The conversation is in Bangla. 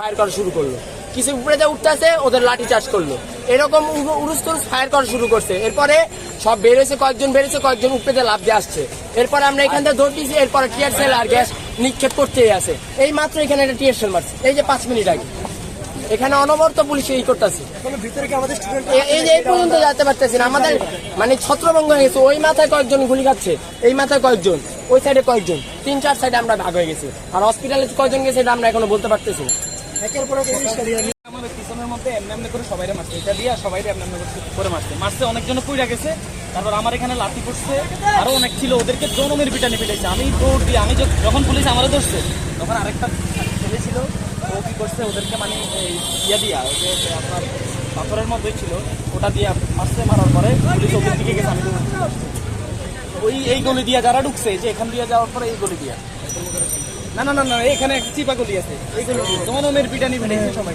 ফায়ার করা শুরু করল। কিছু উপরে যে উঠতে আছে ওদের লাঠি চার্জ করল। এরকম উরুস্তুর ফায়ার করা শুরু করছে। এরপরে সব বেরোছে কয়েকজন বেরোছে কয়েকজন উপরে লাভ দিয়ে আসছে। এরপরে আমরা এখান থেকে দিয়েছি এরপরে টিয়ার সেল আর গ্যাস নিক্ষেপ করতেই আছে। এই মাত্র এখানে একটা টিয়ার সেল মারছে। এই যে পাঁচ মিনিট আগে। এখানে অনবরত পুলিশ এই করতেছে। এই যে এই পর্যন্ত যেতে পারতেছি না। আমাদের মানে ছত্রভঙ্গ হয়ে গেছে। ওই মাথায় কয়েকজন গুলি খাচ্ছে এই মাথায় কয়েকজন ওই সাইডে কয়েকজন। তিন চার সাইডে আমরা ভাগ হয়ে গেছি। আর হসপিটালে কয়জন গেছে এটা আমরা এখনও বলতে পারতেছি না। একের পর এক আমাদের পিছনের মধ্যে এমনি করে সবাই মারছে। এটা দিয়ে সবাই এমনি করে- মারছে। মারছে, অনেকজন পুইরা গেছে। তারপর আমার এখানে লাঠি পড়ছে। আরও অনেক ছিল, ওদেরকে জনমের পিটানি পিটাইছে। আমি দৌড় দিয়ে, আমি যখন পুলিশ আমারও ধরছে, তখন আরেকটা ছেলে ছিল। ও কি করছে, ওদেরকে মানে ইয়া দিয়া, ওই যে আপনার পাথরের মধ্যেই ছিল, ওটা দিয়া মারছে। মারার পরে পুলিশ ওদের দিকে গেছে, আমি। ওই এই গলি দিয়া যারা ঢুকছে যে এখান দিয়ে যাওয়ার পরে এই গলি দিয়া। না না না না এখানে একটা চিপা আছে। এইগুলো তোমার মেয়ের পিটানি পিটাইছে সবাই